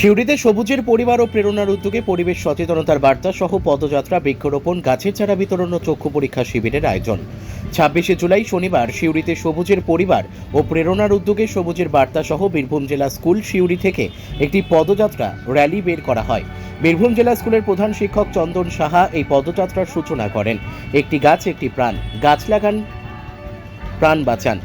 সিউড়িতে সবুজের পরিবার ও প্রেরণার উদ্যোগে পরিবেশ সচেতনতার বার্তা সহ পদযাত্রা, বৃক্ষরোপণ, গাছের চারা বিতরণ ও চক্ষু পরীক্ষা শিবিরের আয়োজন। ছাব্বিশে জুলাই শনিবার সিউড়িতে সবুজের পরিবার ও প্রেরণার উদ্যোগে সবুজের বার্তা সহ বীরভূম জেলা স্কুল সিউড়ি থেকে একটি পদযাত্রা র্যালি বের করা হয়। বীরভূম জেলা স্কুলের প্রধান শিক্ষক চন্দন সাহা এই পদযাত্রার সূচনা করেন। একটি গাছ, একটি প্রাণ। গাছ লাগান, প্রাণ বাঁচান।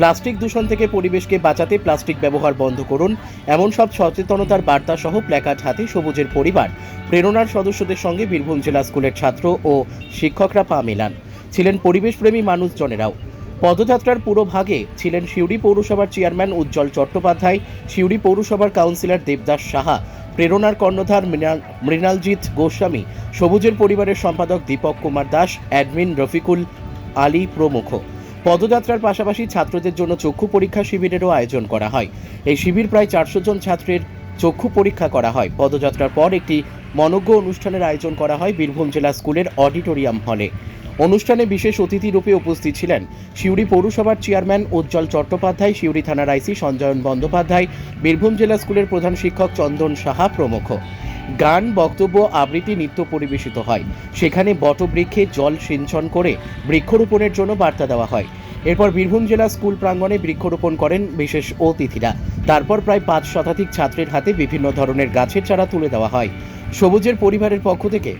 প্লাস্টিক দূষণ থেকে পরিবেশকে বাঁচাতে প্লাস্টিক ব্যবহার বন্ধ করুন। এমন সব সচেতনতার বার্তা সহ প্ল্যাকার্ড হাতে সবুজের পরিবার। প্রেরণার সদস্যদের সঙ্গে বীরভূম জেলা স্কুলের ছাত্র ও শিক্ষকরা পা মেলান। ছিলেন পরিবেশপ্রেমী মানুষজনেরাও। পদযাত্রার পুরো ভাগে ছিলেন সিউড়ি পৌরসভার চেয়ারম্যান উজ্জ্বল চট্টোপাধ্যায়, সিউড়ি পৌরসভার কাউন্সিলর দেবদাস সাহা, প্রেরণার কর্ণধার মৃণাল- মৃণালজিৎ গোস্বামী, সবুজের পরিবারের সম্পাদক দীপক কুমার দাস, অ্যাডমিন রফিকুল আলী প্রমুখ। পদযাত্রার পাশাপাশি ছাত্রদের জন্য চক্ষু পরীক্ষা শিবিরেরও আয়োজন করা হয়। এই শিবির প্রায় চারশো জন ছাত্রের চক্ষু পরীক্ষা করা হয়। পদযাত্রার পর একটি মনজ্ঞ অনুষ্ঠানের আয়োজন করা হয় বীরভূম জেলা স্কুলের অডিটোরিয়াম হলে। অনুষ্ঠানে বিশেষ অতিথি রূপে উপস্থিত ছিলেন সিউড়ি পৌরসভার চেয়ারম্যান উজ্জ্বল চট্টোপাধ্যায়, সিউড়ি থানার আইসি সঞ্জয়ন বন্দ্যোপাধ্যায়, বীরভূম জেলা স্কুলের প্রধান শিক্ষক চন্দন সাহা প্রমুখ। গান, বক্তব্য, আবৃত্তি, নৃত্য পরিবেশিত হয়। সেখানে বটবৃক্ষে জল সিঞ্চন করে বৃক্ষরোপণের জন্য বার্তা দেওয়া হয়। এরপর বীরভূম জেলা স্কুল প্রাঙ্গণে বৃক্ষরোপণ করেন বিশেষ অতিথিরা। তারপর প্রায় পাঁচ শতাধিক ছাত্রের হাতে বিভিন্ন ধরনের গাছের চারা তুলে দেওয়া হয়। সবুজের পরিবারের পক্ষ থেকে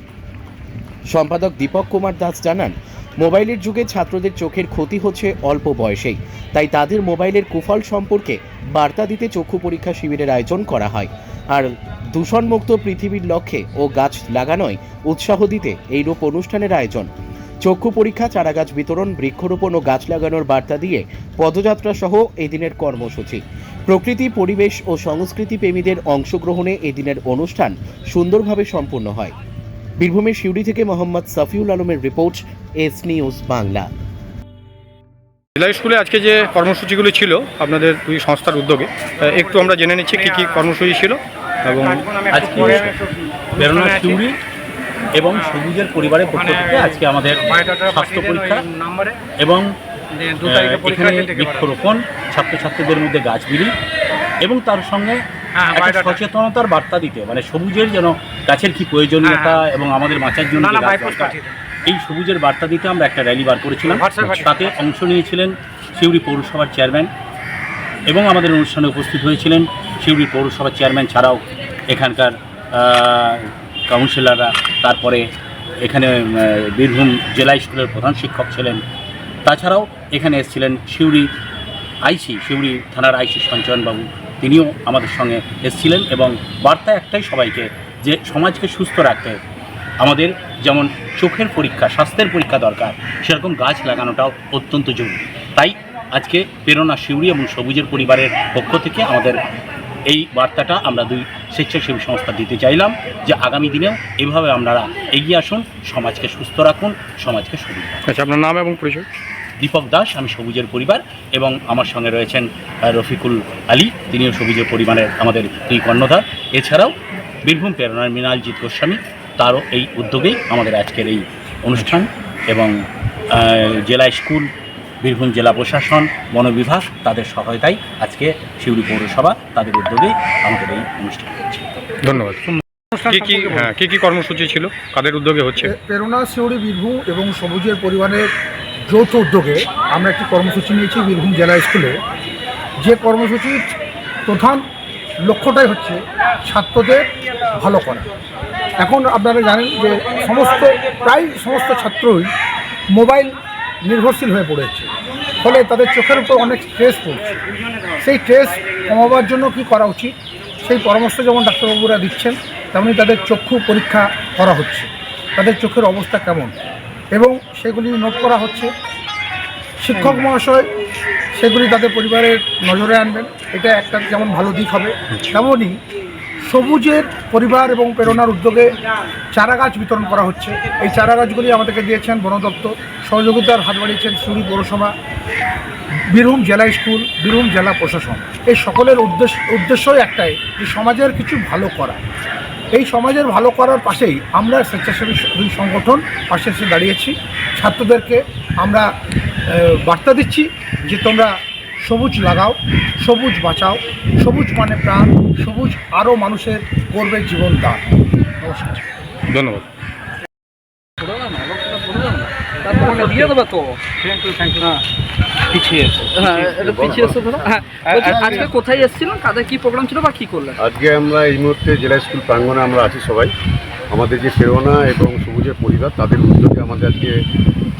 সম্পাদক দীপক কুমার দাস জানান মোবাইলের যুগে ছাত্রদের চোখের ক্ষতি হচ্ছে অল্প বয়সেই। তাই তাদের মোবাইলের কুফল সম্পর্কে বার্তা দিতে চক্ষু পরীক্ষা শিবিরের আয়োজন করা হয়। আর দূষণমুক্ত পৃথিবীর লক্ষ্যে ও গাছ লাগানোয় উৎসাহ দিতে এইরূপ অনুষ্ঠানের আয়োজন। চক্ষু পরীক্ষা, চারাগাছ বিতরণ, বৃক্ষরোপণ ও গাছ লাগানোর বার্তা দিয়ে পদযাত্রা সহ এদিনের কর্মসূচি। প্রকৃতি, পরিবেশ ও সংস্কৃতি প্রেমীদের অংশগ্রহণে এদিনের অনুষ্ঠান সুন্দরভাবে সম্পূর্ণ হয়। বীরভূমের সিউড়ি থেকে মোহাম্মদ সাফিউল আলমের রিপোর্ট এস নিউজ বাংলা। জেলা স্কুলে আজকে যে কর্মসূচিগুলো ছিল আপনাদের দুই সংস্থার উদ্যোগে একটু আমরা জেনে নিচ্ছি কী কী কর্মসূচি ছিল এবং আজকে এবং সবুজের পরিবারের পক্ষ থেকে আজকে আমাদের স্বাস্থ্য পরীক্ষা এবং এখানে বৃক্ষরোপণ, ছাত্রছাত্রীদের মধ্যে গাছ এবং তার সঙ্গে সচেতনতার বার্তা দিতে মানে সবুজের যেন গাছের কি প্রয়োজনীয়তা এবং আমাদের বাঁচার জন্য এই সবুজের বার্তা দিতে আমরা একটা র্যালি বার করেছিলাম। তাতে অংশ নিয়েছিলেন সিউড়ি পৌরসভার চেয়ারম্যান এবং আমাদের অনুষ্ঠানে উপস্থিত হয়েছিলেন সিউড়ি পৌরসভার চেয়ারম্যান ছাড়াও এখানকার কাউন্সিলররা তারপরে এখানে বীরভূম জেলা স্কুলের প্রধান শিক্ষক ছিলেন। তাছাড়াও এখানে এসেছিলেন সিউড়ি আইসি সিউড়ি থানার আইসি সঞ্চয়নবাবু। তিনিও আমাদের সঙ্গে এসেছিলেন এবং বার্তা একটাই সবাইকে যে সমাজকে সুস্থ রাখতে আমাদের যেমন চোখের পরীক্ষা, স্বাস্থ্যের পরীক্ষা দরকার, সেরকম গাছ লাগানোটাও অত্যন্ত জরুরি। তাই আজকে প্রেরণা শিউরি এবং সবুজের পরিবারের পক্ষ থেকে আমাদের এই বার্তাটা আমরা দুই স্বেচ্ছাসেবী সংস্থা দিতে চাইলাম যে আগামী দিনেও এভাবে আপনারা এগিয়ে আসুন, সমাজকে সুস্থ রাখুন, সমাজকে রাখুন। আচ্ছা আপনার নাম এবং পরিচয়? দীপক দাস আমি সবুজের পরিবার এবং আমার সঙ্গে রয়েছেন রফিকুল আলী তিনিও সবুজের পরিবারের আমাদের এই কর্ণধার। এছাড়াও বীরভূম প্রেরণার মৃণালজিৎ গোস্বামী তারও এই উদ্যোগেই আমাদের আজকের এই অনুষ্ঠান এবং জেলা স্কুল বীরভূম জেলা প্রশাসন বন বিভাগ তাদের সহায়তায় আজকে শিউড়ি পৌরসভা তাদের উদ্যোগেই আমাদের এই অনুষ্ঠান হচ্ছে। ধন্যবাদ। কী কী হ্যাঁ কী কী কর্মসূচি ছিল? কাদের উদ্যোগে হচ্ছে? প্রেরণা সিউড়ি বীরভূম এবং সবুজের পরিবারের যৌথ উদ্যোগে আমরা একটি কর্মসূচি নিয়েছি বীরভূম জেলা স্কুলে। যে কর্মসূচির প্রধান লক্ষ্যটাই হচ্ছে ছাত্রদের ভালো করা। এখন আপনারা জানেন যে সমস্ত, প্রায় সমস্ত ছাত্রই মোবাইল নির্ভরশীল হয়ে পড়েছে। ফলে তাদের চোখের উপর অনেক স্ট্রেস পড়ছে। সেই স্ট্রেস কমাবার জন্য কি করা উচিত? সেই পরামর্শ যেমন ডাক্তারবাবুরা দিচ্ছেন, তেমনি তাদের চক্ষু পরীক্ষা করা হচ্ছে। তাদের চোখের অবস্থা কেমন? এবং সেগুলি নোট করা হচ্ছে। শিক্ষক মহাশয় সেগুলি তাদের পরিবারের নজরে আনবেন। এটা একটা যেমন ভালো দিক হবে তেমনই সবুজের পরিবার এবং প্রেরণার উদ্যোগে চারা গাছ বিতরণ করা হচ্ছে। এই চারা গাছগুলি আমাদেরকে দিয়েছেন বন দপ্তর। সহযোগিতার হাত বাড়িয়েছেন সুরি পৌরসভা বীরভূম জেলা স্কুল বীরভূম জেলা প্রশাসন। এই সকলের উদ্দেশ্য উদ্দেশ্যই একটাই যে সমাজের কিছু ভালো করা। এই সমাজের ভালো করার পাশেই আমরা স্বেচ্ছাসেবী সংগঠন পাশে এসে দাঁড়িয়েছি। ছাত্রদেরকে আমরা বার্তা দিচ্ছি যে তোমরা সবুজ লাগাও, সবুজ বাঁচাও, সবুজ মানে প্রাণ, সবুজ আরও মানুষের গর্বের জীবন দান নমস্কার। ধন্যবাদ। তারপরে দিয়ে দেবে তো। পিছিয়ে হ্যাঁ এটা পিছিয়ে এসে ধরো হ্যাঁ আজকে কোথায় এসেছিলেন কাদের কি প্রোগ্রাম ছিল বা কি করলেন? আজকে আমরা এই মুহূর্তে জেলা স্কুল প্রাঙ্গণে আমরা আছি সবাই। আমাদের যে প্রেরণা এবং সবুজের পরিবার তাদের উদ্যোগে আমাদের আজকে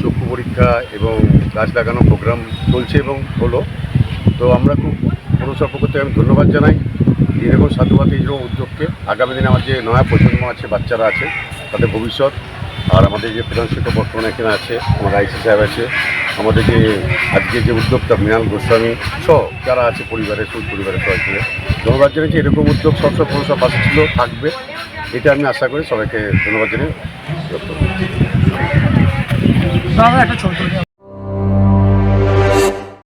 চক্ষু পরীক্ষা এবং গাছ লাগানো প্রোগ্রাম চলছে এবং হলো। তো আমরা খুব পৌরসভার পক্ষ থেকে আমি ধন্যবাদ জানাই। এরকম সাধুবাদ এইরকম উদ্যোগকে। আগামী দিনে আমার যে নয়া প্রজন্ম আছে বাচ্চারা আছে তাদের ভবিষ্যৎ আর আমাদের যে প্রধান শিক্ষক বর্তমানে এখানে আছে আমার আইসি সাহেব আছে, আমাদের যে আজকে যে উদ্যোগটা মৃণাল গোস্বামী সহ যারা আছে পরিবারের, সুদ পরিবারের সবাই মিলে ধন্যবাদ জানিয়েছি এরকম উদ্যোগ সবসময় পৌরসভা পাশে ছিল, থাকবে, এটা আমি আশা করি সবাইকে ধন্যবাদ জানিয়ে।